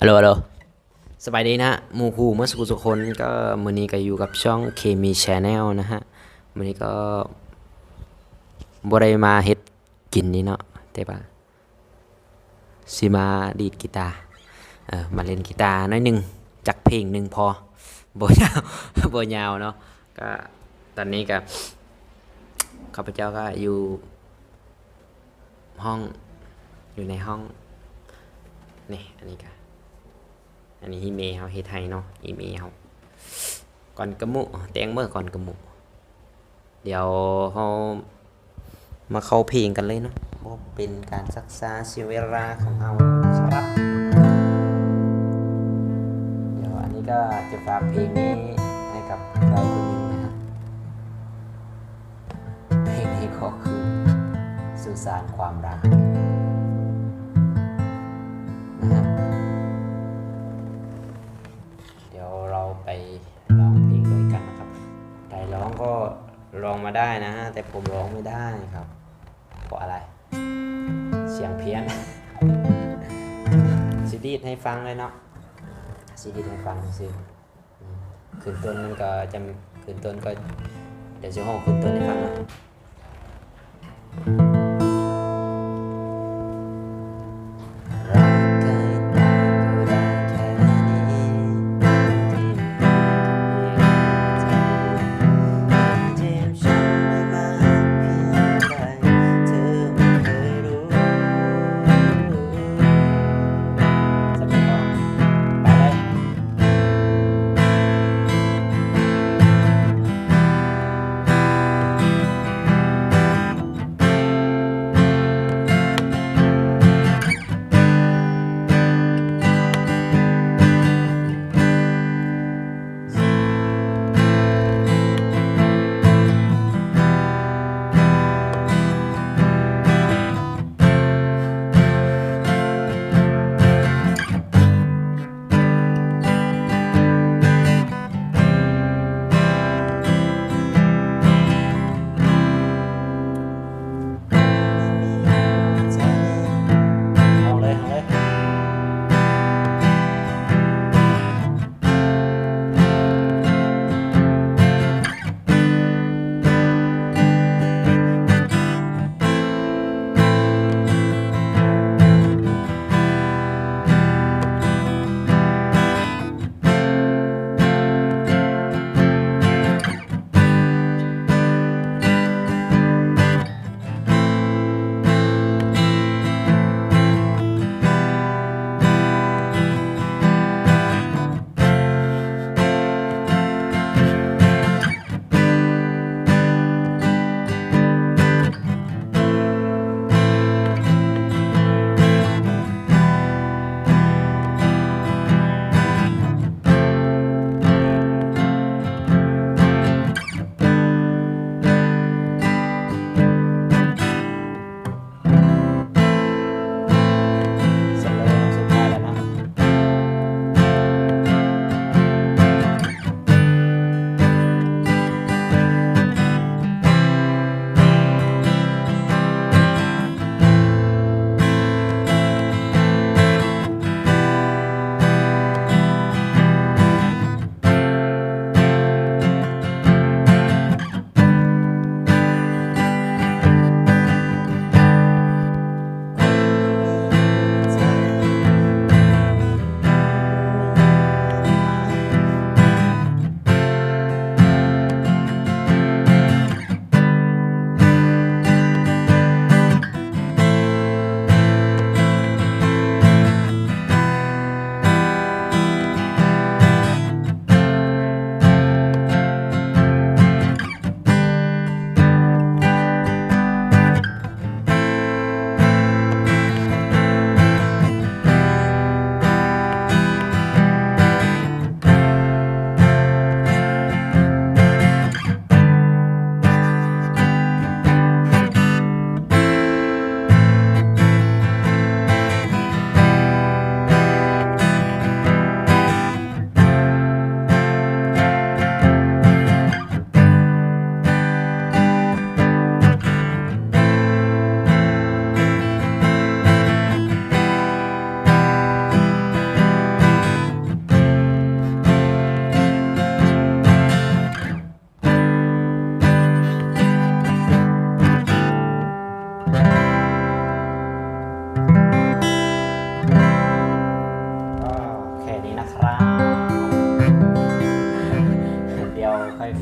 ฮัลโหลฮัลโหลสบายดีนะมูคูเมื่อสักครู่สุคนก็มือนี้ก็อยู่กับช่องเคมีชาแนลนะฮะมือนี้ก็บ่ได้มาเฮ็ดกินนี่เนาะแต่ว่าสิมาดีดกีตาร์เออมาเล่นกีตาร์หน้อยหนึ่งจักเพลงหนึ่งพอบยาวบยาวเนาะก็ตอนนี้ก็ข้าพเจ้าก็อยู่ห้องอยู่ในห้องนี่อันนี้ก็ อันนี้ฮิเมเฮาเฮ็ดให้เนาะฮิเมเฮาก่อนกระมุแต่งเมื่อก่อนกระมุเดี๋ยวเฮามาเข้าเพลงกันเลยเนาะบ่เป็นการศึกษาเสีเวลาของเฮาครับเดี๋ยวอันนี้ก็จะฝากเพลงนี้ให้กับใครคนหนึ่งนะครับเพลงนี้ก็คือสื่อสารความรัก ราไปร้องเพลงด้วยกันนะครับใครร้องก็ร้องมาได้นะฮะ แต่ผมร้องไม่ได้ครับ เพราะอะไร เสียงเพี้ยนซีดีให้ฟังเลยเนาะซีดีให้ฟังซิขึ้นต้นมันก็จะขึ้นต้นก็เดี๋ยวจะห้องขึ้นต้นให้ฟังนะ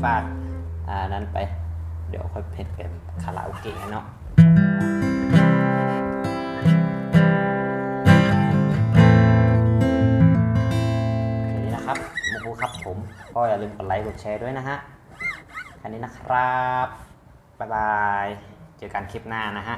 ฝากอ่านั้นไป เดี๋ยวค่อยเพจเป็นคาราโอเกะเนาะแค่นี้นะครับโมคูครับผม ก็อย่าลืมกดไลค์กดแชร์ด้วยนะฮะแค่นี้นะครับ บ๊ายบาย เจอกันคลิปหน้านะฮะ